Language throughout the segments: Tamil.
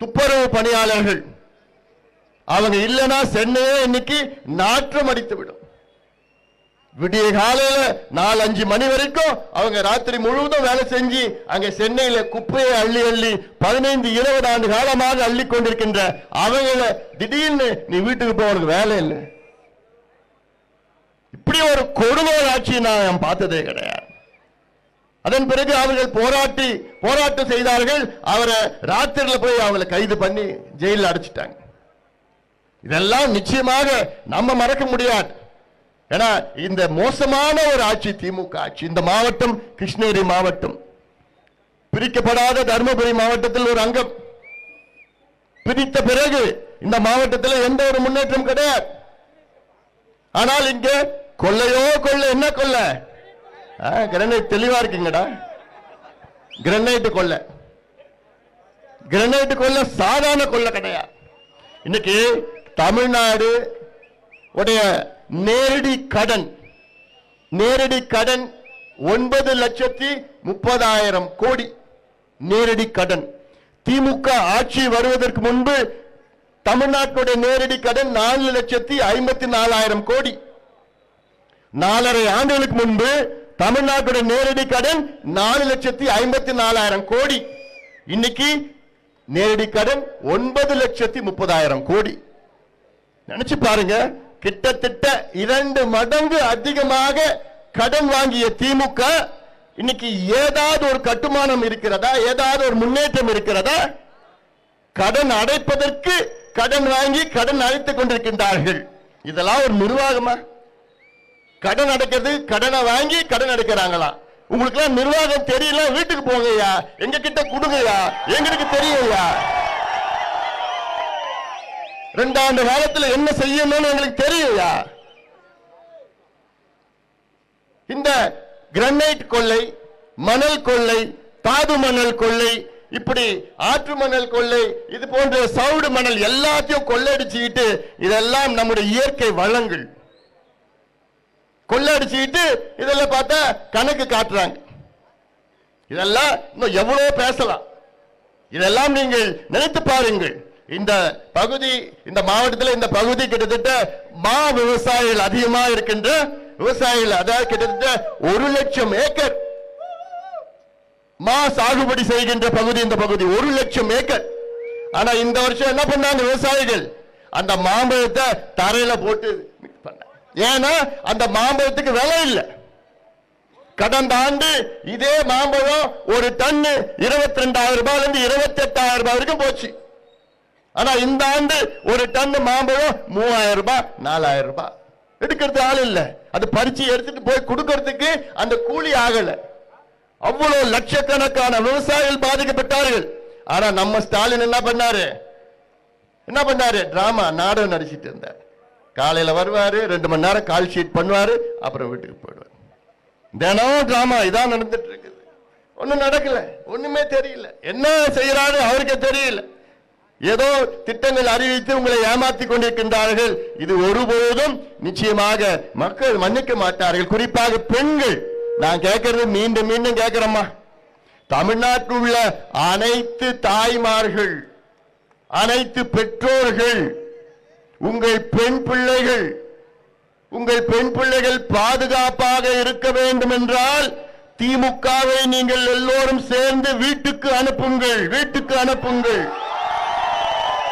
துப்புரவு பணியாளர்கள். அவங்க இல்லைன்னா சென்னையே இன்னைக்கு நாற்றம் அடித்து விடும். விடிய காலையில நாலு அஞ்சு மணி வரைக்கும் அவங்க ராத்திரி முழுவதும் வேலை செஞ்சு அங்க சென்னையில குப்பையை அள்ளி அள்ளி பதினைந்து இருபது ஆண்டு காலமாக அள்ளி கொண்டிருக்கின்ற அவங்கள திடீர்னு நீ வீட்டுக்கு போவனுக்கு உனக்கு வேலை இல்லை. இப்படி ஒரு கொடுங்கோல் ஆட்சி நான் பார்த்ததே கிடையாது. அதன் பிறகு அவர்கள் போராட்டி போராட்டம் செய்தார்கள். அவரை ராத்திரில போய் அவங்களை கைது பண்ணி ஜெயிலில் அடைச்சிட்டாங்க. இதெல்லாம் நிச்சயமாக நம்ம மறக்க முடியாது. ஏன்னா இந்த மோசமான ஒரு ஆட்சி திமுக ஆட்சி இந்த மாவட்டம் கிருஷ்ணகிரி மாவட்டம். பிரிக்கப்படாத தருமபுரி மாவட்டத்தில் ஒரு அங்கம். பிரித்த பிறகு இந்த மாவட்டத்தில் எந்த ஒரு முன்னேற்றம் கிடையாது. ஆனால் இங்கே கொள்ளையோ கொள்ளை என்ன கொள்ளை? கிரனைட் தெளிவா இருக்குங்கடா. கிரனைட் கொள்ளை. கிரனைட் கொள்ளை சாதாரண கொள்ளை கிடையாது இன்னைக்கு தமிழ்நாடு உடைய நேரடி கடன் நேரடி கடன் ஒன்பது லட்சத்தி முப்பதாயிரம் கோடி நேரடி கடன். திமுக ஆட்சி வருவதற்கு முன்பு தமிழ்நாட்டுடைய நேரடி கடன் நாலு லட்சத்தி ஐம்பத்தி நாலாயிரம் கோடி. நாலரை ஆண்டுகளுக்கு முன்பு தமிழ்நாட்டுடைய நேரடி கடன் நாலு லட்சத்தி ஐம்பத்தி நாலாயிரம் கோடி. இன்னைக்கு நேரடி கடன் ஒன்பது லட்சத்தி முப்பதாயிரம் கோடி. நினைச்சு பாருங்க கிட்டத்தட்ட இரண்டு மடங்கு அதிகமாக கடன் வாங்கிய திமுக இன்னைக்கு ஏதாவது ஒரு கட்டுமானம் இருக்கிறதா ஏதாவது ஒரு முன்னேற்றம் இருக்கிறதா? கடன் அடைப்பதற்கு கடன் வாங்கி கடன் அழைத்துக் கொண்டிருக்கின்றார்கள். இதெல்லாம் ஒரு நிர்வாகமா? கடன் அடைக்கிறது கடனை வாங்கி கடன் அடைக்கிறாங்களா? உங்களுக்கு எல்லாம் நிர்வாகம் தெரியல வீட்டுக்கு போங்கய்யா. எங்க கிட்ட கொடுங்கய்யா. எங்களுக்கு தெரியும்யா. ரெண்டாண்டு காலத்தில் என்ன செய்யணும்னு எங்களுக்கு தெரியும்யா. இந்த கிரனைட் கொள்ளை மணல் கொள்ளை தாது மணல் கொள்ளை இப்படி ஆற்று மணல் கொள்ளை இது போன்ற சவுடு மணல் எல்லாத்தையும் கொள்ளையடிச்சுக்கிட்டு இதெல்லாம் நம்முடைய இயற்கை வளங்கள். கொள்ளடிச்சுக்கிட்டு இதெல்லாம் பார்த்தா கணக்கு காட்டுறாங்க. இதெல்லாம் இன்னும் எவ்வளோ பேசலாம். இதெல்லாம் நீங்கள் நினைத்து பாருங்கள். இந்த பகுதி இந்த மாவட்டத்தில் இந்த பகுதி கிட்டத்தட்ட மா விவசாயிகள் அதிகமாக இருக்கின்ற விவசாயிகள் அதாவது கிட்டத்தட்ட ஒரு லட்சம் ஏக்கர் மா சாகுபடி செய்கின்ற பகுதி இந்த பகுதி ஒரு லட்சம் ஏக்கர். ஆனா இந்த வருஷம் என்ன பண்ணாங்க விவசாயிகள்? அந்த மாம்பழத்தை தரையில போட்டு mix பண்ணாங்க ஏன்னா அந்த மாம்பழத்துக்கு விலை இல்லை. கடந்த ஆண்டு இதே மாம்பழம் ஒரு டன்னு இருபத்தி ரெண்டாயிரம் ரூபாயில இருந்து இருபத்தி எட்டாயிரம் ரூபாய் வரைக்கும் போச்சு. ஆனா இந்த ஆண்டு ஒரு டன் மாம்பழம் மூவாயிரம் ரூபாய் நாலாயிரம் ரூபாய். எடுக்கிறது ஆள் இல்ல. அது பறிச்சு எடுத்துட்டு போய் கொடுக்கறதுக்கு அந்த கூலி ஆகல. அவ்வளவு லட்சக்கணக்கான விவசாயிகள் பாதிக்கப்பட்டார்கள். ஆனா நம்ம ஸ்டாலின் என்ன பண்ணாரு? என்ன பண்ணாரு? டிராமா நாடகம் நடிச்சிட்டு இருந்தார். காலையில் வருவார் ரெண்டு மணி நேரம் கால் ஷீட் பண்ணுவார் அப்புறம் வீட்டுக்கு போயிடுவார். தினம் ட்ராமா இதான் நடந்துட்டு இருக்குது. ஒன்றும் நடக்கல ஒன்றுமே தெரியல. என்ன செய்கிறாரு அவருக்கு தெரியல. ஏதோ திட்டங்கள் அறிவித்து உங்களை ஏமாத்தி கொண்டிருக்கின்றார்கள். இது ஒருபோதும் நிச்சயமாக மக்கள் மன்னிக்க மாட்டார்கள். குறிப்பாக பெண்கள். நான் கேட்கறது மீண்டும் மீண்டும் கேட்கிறோமா தமிழ்நாட்டில் உள்ள அனைத்து தாய்மார்கள் அனைத்து பெற்றோர்கள் உங்கள் பெண் பிள்ளைகள் உங்கள் பெண் பிள்ளைகள் பாதுகாப்பாக இருக்க வேண்டும் என்றால் திமுகவை நீங்கள் எல்லோரும் சேர்ந்து வீட்டுக்கு அனுப்புங்கள் வீட்டுக்கு அனுப்புங்கள்.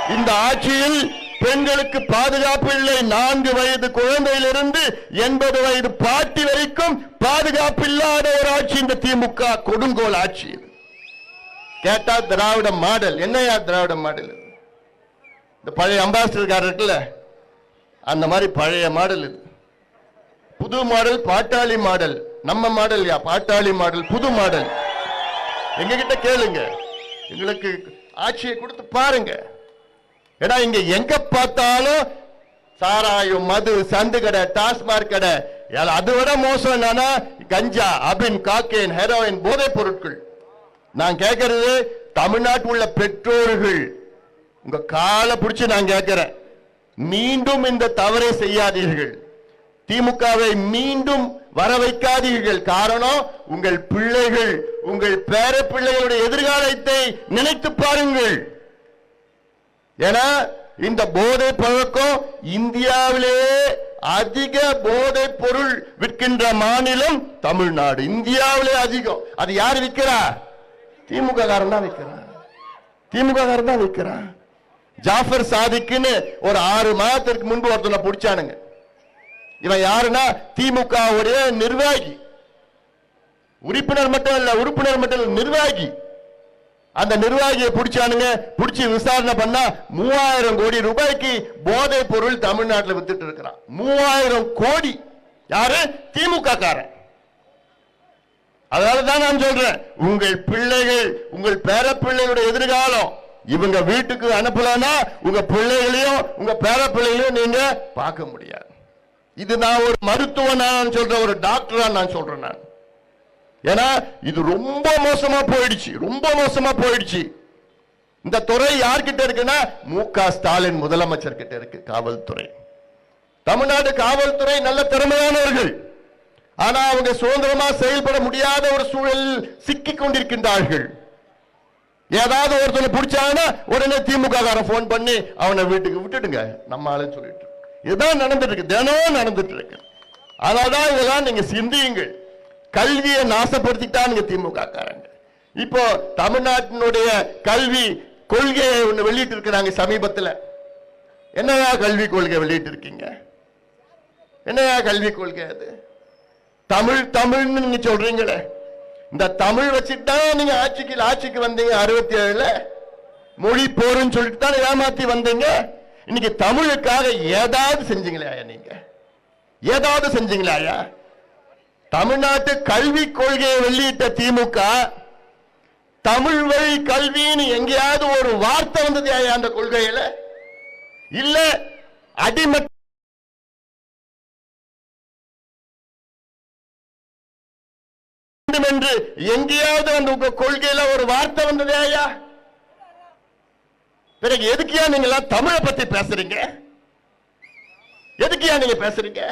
இந்த ஆட்சியில் பெண்களுக்கு பாதுகாப்பு இல்லை. நான்கு வயது குழந்தையிலிருந்து எண்பது வயது பாட்டி வரைக்கும் பாதுகாப்பு இல்லாத ஒரு ஆட்சி இந்த திமுக கொடுங்கோல் ஆட்சி கேட்டா திராவிட மாடல். என்னையா திராவிட மாடல்? இந்த பழைய அம்பாசிடர் இருக்குல்ல அந்த மாதிரி பழைய மாடல் இது. புது மாடல் பாட்டாளி மாடல். நம்ம மாடல் யா பாட்டாளி மாடல் புது மாடல். எங்ககிட்ட கேளுங்க. எங்களுக்கு ஆட்சியை கொடுத்து பாருங்க. ஏன்னா இங்க எங்க பார்த்தாலும் சாராயம் மது சந்து கடை டாஸ்மாக் கடை. ஏல, அதை விட மோசம் என்னன்னா கஞ்சா அபின் காக்கேன் ஹெரோயின் போதைப் பொருட்கள். நான் கேட்கறது தமிழ்நாட்டில் உள்ள பெற்றோர்கள். உங்க காலை பிடிச்சு நான் கேட்கிறேன் மீண்டும் இந்த தவறை செய்யாதீர்கள். திமுகவை மீண்டும் வர வைக்காதீர்கள். காரணம் உங்கள் பிள்ளைகள் உங்கள் பேர பிள்ளைகளுடைய எதிர்காலத்தை நினைத்து பாருங்கள். ஏன்னா இந்த போதை பழக்கம் இந்தியாவிலே அதிக போதை பொருள் விற்கின்ற மாநிலம் தமிழ்நாடு. இந்தியாவிலே அதிகம். அது யார் விற்கிறா? திமுக காரன் தான் விற்கிறான். திமுக காரன் தான் விற்கிறான். ஜாஃபர் சாதிக்குன்னு ஒரு ஆறு மாதத்திற்கு முன்பு ஒருத்தனை பிடிச்சானுங்க. இவன் யாருன்னா திமுக உடைய நிர்வாகி. உறுப்பினர் மட்டும் இல்ல உறுப்பினர் மட்டும் இல்ல நிர்வாகி. அந்த நிர்வாகியை பிடிச்சானுங்க பிடிச்சி விசாரணை பண்ணா மூவாயிரம் கோடி ரூபாய்க்கு போதை பொருள் தமிழ்நாட்டில் வித்துட்டு இருக்கிறான். மூவாயிரம் கோடி. யாரு? திமுக காரன் அதனால தான் நான் சொல்றேன் உங்கள் பிள்ளைகள் உங்கள் பேர பிள்ளைகளுடைய எதிர்காலம் இவங்க வீட்டுக்கு அனுப்பலன்னா உங்க பிள்ளைகளையும் உங்க பேர பிள்ளைகளையும் நீங்க பார்க்க முடியாது. இது நான் ஒரு மருத்துவன் நான் சொல்றேன் ஒரு டாக்டரா நான் சொல்றேன் நான். ஏன்னா இது ரொம்ப மோசமா போயிடுச்சு ரொம்ப மோசமா போயிடுச்சு. இந்த துறை யார்கிட்ட இருக்குன்னா மு க ஸ்டாலின் முதலமைச்சர் கிட்ட இருக்கு காவல்துறை. தமிழ்நாடு காவல்துறை நல்ல திறமையானவர்கள். ஆனா அவங்க சுதந்திரமா செயல்பட முடியாத ஒரு சூழலில் சிக்கிக் கொண்டிருக்கின்றார்கள். ஏதாவது ஒருத்தனை பிடிச்சாங்கன்னா உடனே திமுக காரன் போன் பண்ணி அவனை வீட்டுக்கு விட்டுடுங்க. நம்ம ஆளு சொல்லிட்டு. இதுதான் நடந்துட்டு இருக்கு. தினம் நடந்துட்டு இருக்கு. அதனாலதான் இதெல்லாம் நீங்க சிந்தியுங்கள். கல்வியை நாசப்படுத்திட்டானுங்க திமுக காரங்க இப்போ தமிழ்நாட்டினுடைய கல்வி கொள்கையை ஒண்ணு வெளியிட்டு இருக்கிறாங்க சமீபத்துல. என்னையா கல்வி கொள்கை வெளியிட்டு இருக்கீங்க? என்னையா கல்வி கொள்கை அது? தமிழ் தமிழ்னு நீங்க சொல்றீங்களே. இந்த தமிழ் வச்சுட்டு தான் நீங்க ஆட்சிக்கு ஆட்சிக்கு வந்தீங்க அறுபத்தி ஏழுல மொழி போருன்னு சொல்லிட்டு தான் ஏமாத்தி வந்தீங்க? இன்னைக்கு தமிழுக்காக ஏதாவது செஞ்சீங்களாயா நீங்க? ஏதாவது செஞ்சீங்களாயா தமிழ்நாட்டு கல்வி கொள்கையை வெளியிட்ட திமுக தமிழ் வழி கல்வின்னு எங்கேயாவது ஒரு வார்த்தை வந்தது ஐயா அந்த கொள்கையில? இல்ல அடிமட்ட வேண்டும் என்று எங்கேயாவது அந்த உங்க கொள்கையில ஒரு வார்த்தை வந்ததே ஐயா? பிறகு எதுக்கியா நீங்க எல்லாம் தமிழை பத்தி பேசுறீங்க? எதுக்கியா நீங்க பேசுறீங்க?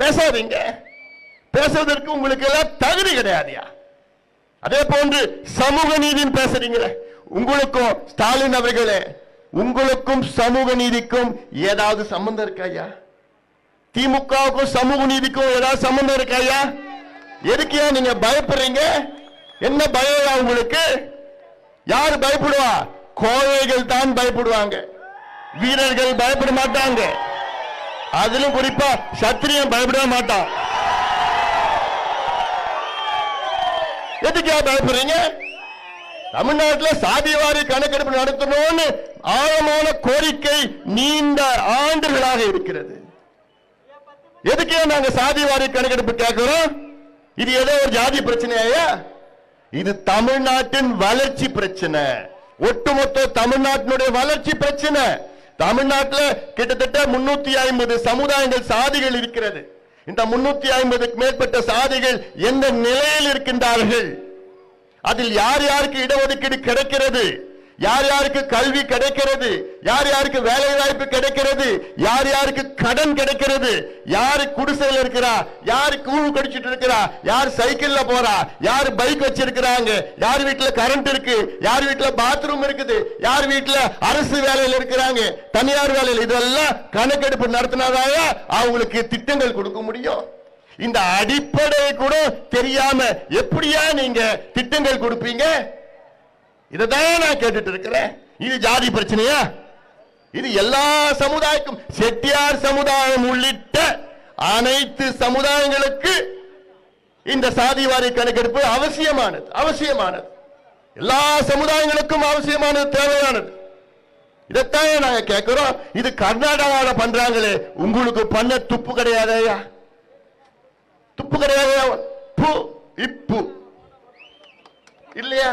பேசாதீங்க. பேசுவதற்கு உங்களுக்கு எல்லாம் தகுதி கிடையாதுயா? அதே போன்று சமூக நீதின்னு பேசுறீங்களே. உங்களுக்கும் ஸ்டாலின் அவர்களே உங்களுக்கும் சமூக நீதிக்கும் ஏதாவது சம்பந்தம் இருக்கா ஐயா? திமுகவுக்கும் சமூக நீதிக்கும் ஏதாவது சம்பந்தம் இருக்கா ஐயா? எதுக்கையா நீங்க பயப்படுறீங்க? என்ன பயம் உங்களுக்கு? யாரு பயப்படுவா? கோழைகள் தான் பயப்படுவாங்க. வீரர்கள் பயப்பட மாட்டாங்க. அதிலும் குறிப்பா சத்திரியன் பயப்பட மாட்டான். எதுக்கா பயப்படுறீங்க? தமிழ்நாட்டில் சாதிவாரி கணக்கெடுப்பு நடத்தணும்னு ஆழமான கோரிக்கை நீண்ட ஆண்டுகளாக இருக்கிறது. எதுக்கே நாங்க சாதிவாரி கணக்கெடுப்பு கேட்கிறோம்? இது ஏதோ ஒரு ஜாதி பிரச்சனையா? இது தமிழ்நாட்டின் வளர்ச்சி பிரச்சனை. ஒட்டுமொத்த தமிழ்நாட்டினுடைய வளர்ச்சி பிரச்சனை. தமிழ்நாட்டில் கிட்டத்தட்ட முன்னூத்தி ஐம்பது சமுதாயங்கள் சாதிகள் இருக்கிறது. இந்த முன்னூத்தி ஐம்பதுக்கு மேற்பட்ட சாதிகள் எந்த நிலையில் இருக்கின்றார்கள்? அதில் யார் யாருக்கு இடஒதுக்கீடு கிடைக்கிறது? யார் யாருக்கு கல்வி கிடைக்கிறது? யார் யாருக்கு வேலை வாய்ப்பு கிடைக்கிறது? யார் யாருக்கு கடன் கிடைக்கிறது? யாரு குடிசையில் இருக்கிறா? யாரு கூழ் கடிச்சிட்டு இருக்கிறா? யார் சைக்கிள்ல போறா? யார் பைக் வச்சிருக்கிறாங்க? யார் வீட்டுல கரண்ட் இருக்கு? யார் வீட்டுல பாத்ரூம் இருக்குது? யார் வீட்டுல அரசு வேலையில் இருக்கிறாங்க? தனியார் வேலையில். இதெல்லாம் கணக்கெடுப்பு நடத்தினாதாயா அவங்களுக்கு திட்டங்கள் கொடுக்க முடியும். இந்த அடிப்படை கூட தெரியாம எப்படியா நீங்க திட்டங்கள் கொடுப்பீங்க? இதைதான் நான் கேட்டுட்டு இருக்கிறேன் இது ஜாதி பிரச்சனையா? இது எல்லா சமுதாயக்கும் செட்டியார் சமுதாயம் உள்ளிட்ட அனைத்து சமுதாயங்களுக்கு இந்த சாதிவாரி கணக்கெடுப்பு அவசியமானது அவசியமானது. எல்லா சமுதாயங்களுக்கும் அவசியமானது தேவையானது. இதைத்தான் நாங்க கேட்கிறோம். இது கர்நாடகாவில் பண்றாங்களே. உங்களுக்கு பண்ண துப்பு கிடையாதயா? துப்பு கிடையாதையா? பு இப்பு. இல்லையா?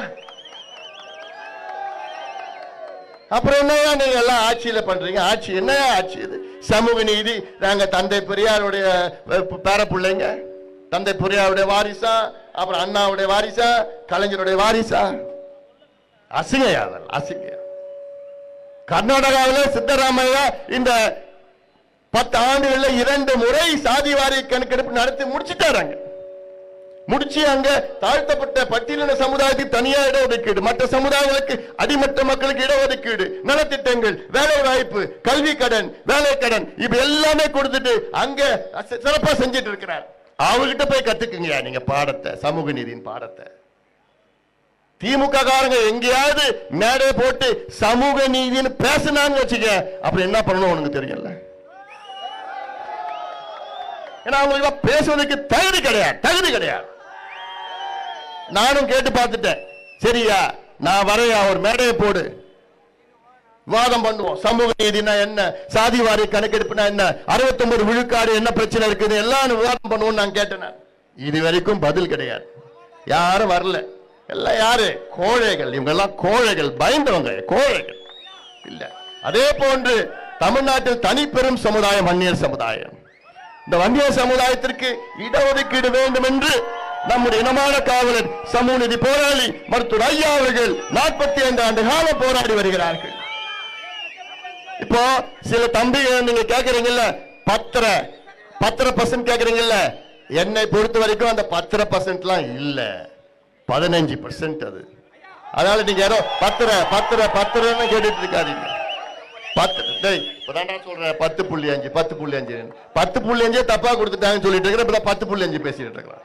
அப்புறம் என்னையா நீங்க எல்லாம் ஆட்சியில பண்றீங்க? ஆட்சி என்னையா ஆட்சி இது? சமூக நீதி. நாங்க தந்தை பெரியாருடைய பேர பிள்ளைங்க. தந்தை பெரியாருடைய வாரிசா அப்புறம் அண்ணாவுடைய வாரிசா கலைஞருடைய வாரிசா. அசிங்கையா அசிங்க அசிங்கையா? கர்நாடகாவில் சித்தராமையா இந்த பத்து ஆண்டுகள்ல இரண்டு முறை சாதிவாரி கணக்கெடுப்பு நடத்தி முடிச்சுட்டாராங்க முடிச்சு அங்க தாழ்த்தப்பட்ட பட்டியலின சமுதாயத்துக்கு தனியா இட ஒதுக்கீடு மற்ற சமுதாயங்களுக்கு அடிமட்ட மக்களுக்கு இட ஒதுக்கீடு நலத்திட்டங்கள் வேலை வாய்ப்பு கல்வி கடன் வேலை கடன் இப்ப எல்லாமே கொடுத்துட்டு அங்க சிறப்பா செஞ்சிட்டு இருக்கிறார். அவர்கிட்ட போய் கத்துக்குங்க நீங்க பாடத்தை சமூக நீதியின் பாடத்தை. திமுக காரங்க எங்கேயாவது மேடை போட்டு சமூக நீதினு பேசினான்னு வச்சுக்க அப்புறம் என்ன பண்ணணும் உனக்கு தெரியல ஏன்னா அவங்களுக்கு பேசுவதற்கு தகுதி கிடையாது தகுதி கிடையாது. நானும் கேட்டு பார்த்துட்டேன். சரியா? நான் வரையா? ஒரு மேடையை போடு. விவாதம் பண்ணுவோம். சமூக நீதினா என்ன? சாதி வாரி கணக்கெடுப்புனா என்ன? 69 விழுக்காடு என்ன பிரச்சனை இருக்குது எல்லாம் விவாதம் பண்ணுவோம் நான் கேட்டேன் இது வரைக்கும் பதில் கிடையாது. யாரும் வரல. எல்லாம் யாரு? கோழைகள். இவங்க எல்லாம் கோழைகள். பயந்தவங்க. கோழைகள். இல்ல. அதே போன்று தமிழ்நாட்டில் தனிப்பெரும் சமுதாயம் வன்னியர் சமுதாயம். இந்த வன்னியர் சமுதாயத்திற்கு இடஒதுக்கீடு வேண்டும் என்று நம்முடைய இனமான காவலர் சமூகநிதி போராளி மருத்துவர் ஐயா அவர்கள் நாற்பத்தி ஐந்து ஆண்டு காலம் போராடி வருகிறார்கள். இப்போ சில தம்பிகள் நீங்க கேக்குறீங்கல்ல பத்தரை பத்தரை பர்சன்ட் கேக்குறீங்கல்ல என்னை பொறுத்த வரைக்கும் அந்த பத்தரை பர்சன்ட்லாம் இல்ல. பதினஞ்சு பர்சன்ட் அது. அதனால நீங்க யாரோ பத்தரை பத்தரை பத்தரைன்னு கேட்டுட்டு இருக்காதீங்க. பத்து இப்பதான் சொல்றேன் பத்து புள்ளி அஞ்சு பத்து புள்ளி அஞ்சு. பத்து புள்ளி அஞ்சே தப்பா கொடுத்துட்டாங்கன்னு சொல்லிட்டு இருக்கிறேன் இப்ப பத்து புள்ளி அஞ்சு பேசிட்டு இருக்கிறான்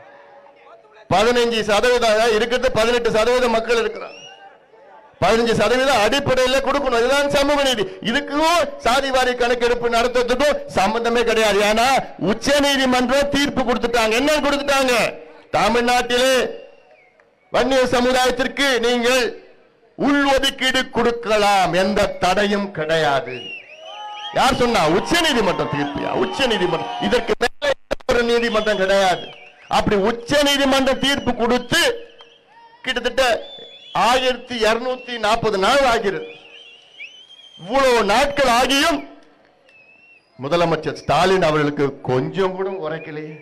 பதினஞ்சு சதவீதம் இருக்கிறது பதினெட்டு சதவீத மக்கள் இருக்கிறாங்க. பதினஞ்சு சதவீதம் அடிப்படையில் கொடுக்கணும். இதுதான் சமூக நீதி. இதுக்கும் சாதிவாரி கணக்கெடுப்பு நடத்துறதுக்கும் சம்பந்தமே கிடையாது. ஏன்னா உச்ச நீதிமன்றம் தீர்ப்பு கொடுத்துட்டாங்க. என்ன கொடுத்துட்டாங்க? தமிழ்நாட்டிலே வன்னிய சமுதாயத்திற்கு நீங்கள் உள் ஒதுக்கீடு கொடுக்கலாம். எந்த தடையும் கிடையாது. யார் சொன்னா? உச்ச நீதிமன்றம் தீர்ப்பியா உச்ச நீதிமன்றம். இதற்கு மேல ஒரு நீதிமன்றம் கிடையாது. அப்படி உச்ச நீதிமன்ற தீர்ப்பு கொடுத்து கிட்டத்தட்ட ஆயிரத்தி இருநூத்தி நாற்பது நாள் ஆகிறது. இவ்வளவு நாட்கள் ஆகியும் முதலமைச்சர் ஸ்டாலின் அவர்களுக்கு கொஞ்சம் கூட உரைக்கலையே.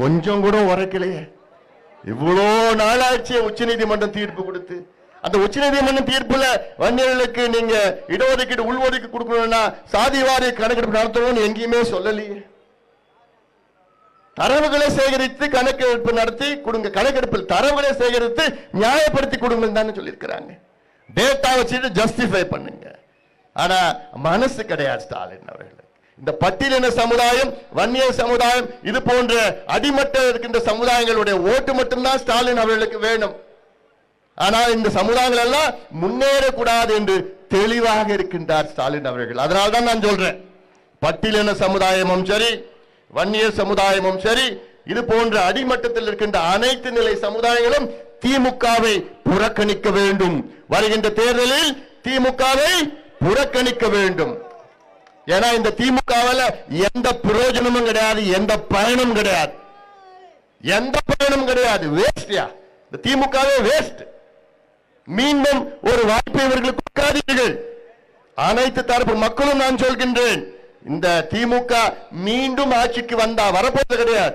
கொஞ்சம் கூட உரைக்கலையே. இவ்வளோ நாளாச்சு உச்சநீதிமன்றம் தீர்ப்பு கொடுத்து. அந்த உச்சநீதிமன்றம் தீர்ப்புல வன்னியர்களுக்கு நீங்க இடஒதுக்கீடு உள்ஒதுக்கீடு கொடுக்கணும்னா சாதிவாரி கணக்கெடுப்பு நடத்தணும்னு எங்கேயுமே சொல்லலையே. தரவுகளை சேகரித்து கணக்கெடுப்பு நடத்தி கொடுங்க. கணக்கெடுப்பில் தரவுகளை சேகரித்து நியாயப்படுத்தி கொடுங்கன்னு தானே சொல்லியிருக்கிறாங்க. டேட்டா வச்சுட்டு ஜஸ்டிஃபை பண்ணுங்க. ஆனா மனசு கிடையாது ஸ்டாலின் அவர்கள் இந்த பட்டியலின சமுதாயம் வன்னிய சமுதாயம் இது போன்ற அடிமட்ட இருக்கின்ற சமுதாயங்களுடைய ஓட்டு மட்டும்தான் ஸ்டாலின் அவர்களுக்கு வேணும். ஆனால் இந்த சமுதாயங்கள் எல்லாம் முன்னேறக்கூடாது என்று தெளிவாக இருக்கின்றார் ஸ்டாலின் அவர்கள். அதனால்தான் நான் சொல்றேன். பட்டியலின சமுதாயமும் சரி வன்னிய சமுதாயமும் சரி இது போன்ற அடிமட்டத்தில் இருக்கின்ற அனைத்து நிலை சமுதாயங்களும் திமுகவை புறக்கணிக்க வேண்டும். வருகின்ற தேர்தலில் திமுகவை புறக்கணிக்க வேண்டும். ஏன்னா இந்த திமுகவில் எந்த பிரயோஜனமும் கிடையாது எந்த பயனும் கிடையாது. எந்த பயனும் கிடையாது வேஸ்டியா இந்த திமுகவே வேஸ்ட் மீண்டும் ஒரு வாய்ப்பை இவர்களுக்கு கொடுக்காதீர்கள். அனைத்து தரப்பு மக்களும் நான் சொல்கின்றேன். இந்த திமுக மீண்டும் ஆட்சிக்கு வந்தா வரப்போது கிடையாது.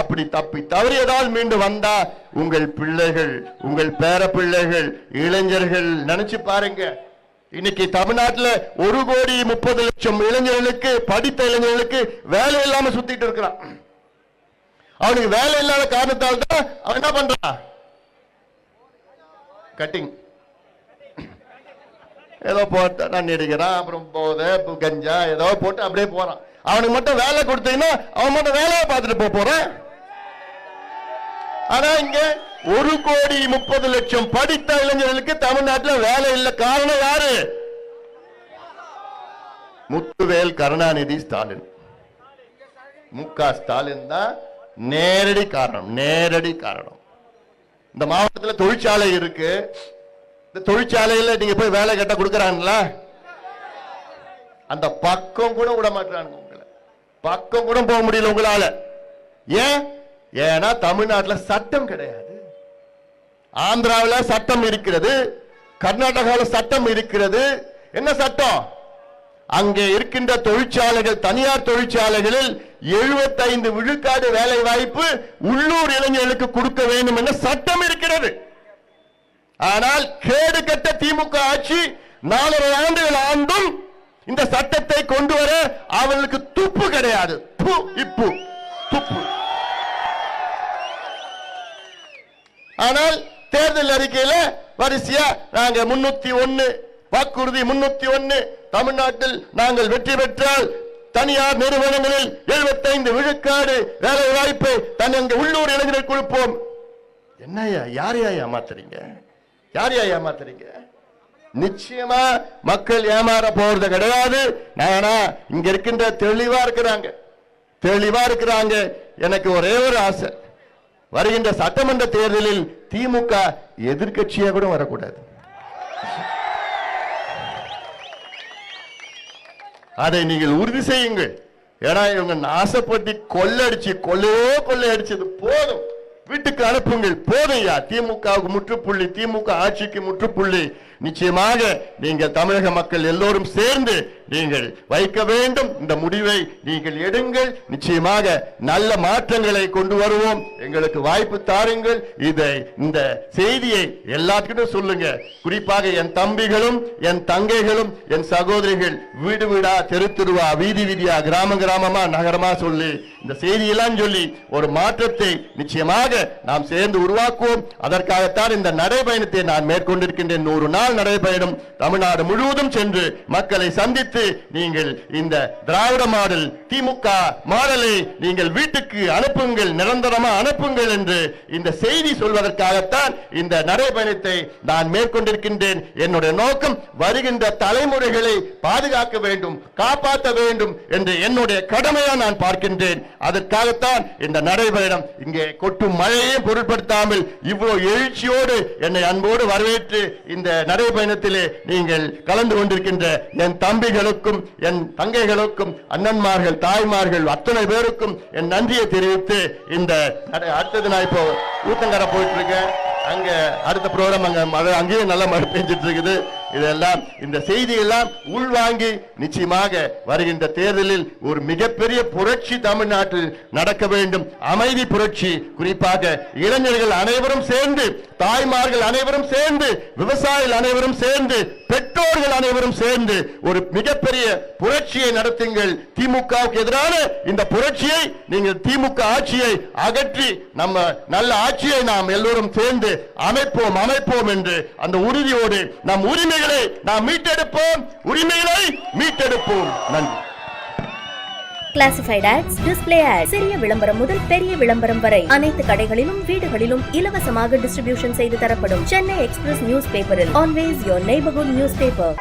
அப்படி தப்பி தவறியதால் மீண்டும் வந்தா உங்கள் பிள்ளைகள் உங்கள் பேர பிள்ளைகள் இளைஞர்கள் நினைச்சு பாருங்க. இன்னைக்கு தமிழ்நாட்டுல ஒரு கோடி முப்பது லட்சம் இளைஞர்களுக்கு படித்த இளைஞர்களுக்கு வேலை இல்லாம சுத்திட்டு இருக்கிறான். அவனுக்கு வேலை இல்லாத காரணத்தால் தான் அவன் என்ன பண்றான்? கட்டிங் ஏதோ போட்டு நான் நடிக்கிறான் அப்புறம் போதை கஞ்சா ஏதோ போட்டு அப்படியே போறான். அவனுக்கு மட்டும் வேலை கொடுத்தீங்கன்னா அவன் மட்டும் வேலையை பார்த்துட்டு போக போறான். ஆனா இங்க ஒரு கோடி முப்பது லட்சம் படித்த இளைஞர்களுக்கு தமிழ்நாட்டுல வேலை இல்ல. காரணம் யாரு? முத்துவேல் கருணாநிதி ஸ்டாலின். மு க ஸ்டாலின் தான் நேரடி காரணம் நேரடி காரணம். இந்த மாவட்டத்துல தொழிற்சாலை இருக்கு. இந்த தொழிற்சாலையில் நீங்க போய் வேலை கேட்டா கொடுக்குறாங்களா? அந்த பக்கம் கூட விட மாட்டானுங்க உங்களை. பக்கம் கூட போக முடியல உங்களால. ஏன்? ஏன்னா தமிழ்நாட்டில் சட்டம் கிடையாது. ஆந்திராவில் சட்டம் இருக்கிறது. கர்நாடகாவில் சட்டம் இருக்கிறது. என்ன சட்டம்? அங்கே இருக்கின்ற தொழிற்சாலைகள் தனியார் தொழிற்சாலைகளில் 75 விழுக்காடு வேலை வாய்ப்பு உள்ளூர் இளைஞர்களுக்கு கொடுக்க வேண்டும் என்ற சட்டம் இருக்கிறது. ஆனால் கேடு கட்ட திமுக ஆட்சி நாலரை ஆண்டுகள் ஆண்டும் இந்த சட்டத்தை கொண்டு வர அவர்களுக்கு துப்பு கிடையாது. து, இப்பு துப்பு. ஆனால் தேர்தல் அறிக்கையில வரிசையா நாங்க முன்னூத்தி ஒன்னு வாக்குறுதி முன்னூத்தி ஒன்னு தமிழ்நாட்டில் நாங்கள் வெற்றி பெற்றால் தனியார் நிறுவனங்களில் 75 விழுக்காடு வேலை வாய்ப்பை தன் உள்ளூர் இளைஞர்கள் கொடுப்போம். என்னய்யா யாரையா ஏமாத்துறீங்க? யார் யார் ஏமாத்துறீங்க? நிச்சயமா மக்கள் ஏமாற போறது கிடையாது. நானா இங்க இருக்கின்ற தெளிவா இருக்கிறாங்க. தெளிவா இருக்கிறாங்க. எனக்கு ஒரே ஒரு ஆசை. வருகின்ற சட்டமன்ற தேர்தலில் திமுக எதிர்க்கட்சியா கூட வரக்கூடாது. அதை நீங்கள் உறுதி செய்யுங்கள். ஏன்னா இவங்க நாசப்பட்டு கொள்ளடிச்சு கொள்ளையோ கொள்ளையடிச்சது போதும். வீட்டுக்கு அனுப்புங்கள். போதையா? திமுகவுக்கு முற்றுப்புள்ளி திமுக ஆட்சிக்கு முற்றுப்புள்ளி. நிச்சயமாக நீங்கள் தமிழக மக்கள் எல்லோரும் சேர்ந்து நீங்கள் வைக்க வேண்டும். இந்த முடிவை நீங்கள் எடுங்கள். நிச்சயமாக நல்ல மாற்றங்களை கொண்டு வருவோம். எங்களுக்கு வாய்ப்பு தாருங்கள். இதை இந்த செய்தியை எல்லாத்துக்கிட்டும் சொல்லுங்க. குறிப்பாக என் தம்பிகளும் என் தங்கைகளும் என் சகோதரிகள் வீடு வீடா தெரு வீதி வீதியா கிராம கிராமமா நகரமா சொல்லி இந்த செய்தியெல்லாம் சொல்லி ஒரு மாற்றத்தை நிச்சயமாக நாம் சேர்ந்து உருவாக்குவோம். அதற்காகத்தான் இந்த நடைபயணத்தை நான் மேற்கொண்டிருக்கின்றேன். நூறு நாள் நாள் நடைபெறும் தமிழ்நாடு முழுவதும் சென்று மக்களை சந்தித்து நீங்கள் இந்த திராவிட மாடல் திமுக மாடலை நீங்கள் வீட்டுக்கு அனுப்புங்கள் நிரந்தரமா அனுப்புங்கள் என்று இந்த செய்தி சொல்வதற்காகத்தான் இந்த நடைபயணத்தை நான் மேற்கொண்டிருக்கின்றேன். என்னுடைய நோக்கம் வருகின்ற தலைமுறைகளை பாதுகாக்க வேண்டும் காப்பாற்ற வேண்டும் என்று என்னுடைய கடமையா நான் பார்க்கின்றேன். அதற்காகத்தான் இந்த நடைபயணம் இங்கே கொட்டும் மழையை பொருட்படுத்தாமல் இவ்வளவு எழுச்சியோடு என்னை அன்போடு வரவேற்று இந்த நடை நடைபயணத்திலே நீங்கள் கலந்து கொண்டிருக்கின்ற என் தம்பிகளுக்கும் என் தங்கைகளுக்கும் அண்ணன்மார்கள் தாய்மார்கள் அத்தனை பேருக்கும் என் நன்றியை தெரிவித்து இந்த அடுத்தது நான் இப்போ ஊத்தங்கரை போயிட்டு இருக்கேன் அங்க அடுத்த ப்ரோக்ராம் அங்க மழை அங்கேயும் நல்ல மழை பெஞ்சிட்டு இருக்குது இதெல்லாம் இந்த செய்தி எல்லாம் உள்வாங்கி நிச்சயமாக வருகின்ற தேர்தலில் ஒரு மிகப்பெரிய புரட்சி தமிழ்நாட்டில் நடக்க வேண்டும். அமைதி புரட்சி குறிப்பாக இளைஞர்கள் அனைவரும் சேர்ந்து தாய்மார்கள் அனைவரும் சேர்ந்து விவசாயிகள் அனைவரும் சேர்ந்து பெற்றோர்கள் அனைவரும் சேர்ந்து ஒரு மிகப்பெரிய புரட்சியை நடத்துங்கள். திமுகவுக்கு எதிரான இந்த புரட்சியை நீங்கள் திமுக ஆட்சியை அகற்றி நம்ம நல்ல ஆட்சியை நாம் எல்லோரும் சேர்ந்து அமைப்போம் அமைப்போம் என்று அந்த உறுதியோடு நம் உரிமைகளை நாம் மீட்டெடுப்போம். உரிமைகளை மீட்டெடுப்போம். நன்றி. கிளாசிஃபைட் ஆட்ஸ் டிஸ்பிளே ஆட் சிறிய விளம்பரம் முதல் பெரிய விளம்பரம் வரை. அனைத்து கடைகளிலும் வீடுகளிலும் இலவசமாக டிஸ்ட்ரிபியூஷன் செய்து தரப்படும். சென்னை எக்ஸ்பிரஸ் நியூஸ் பேப்பரில் always your neighbourhood news paper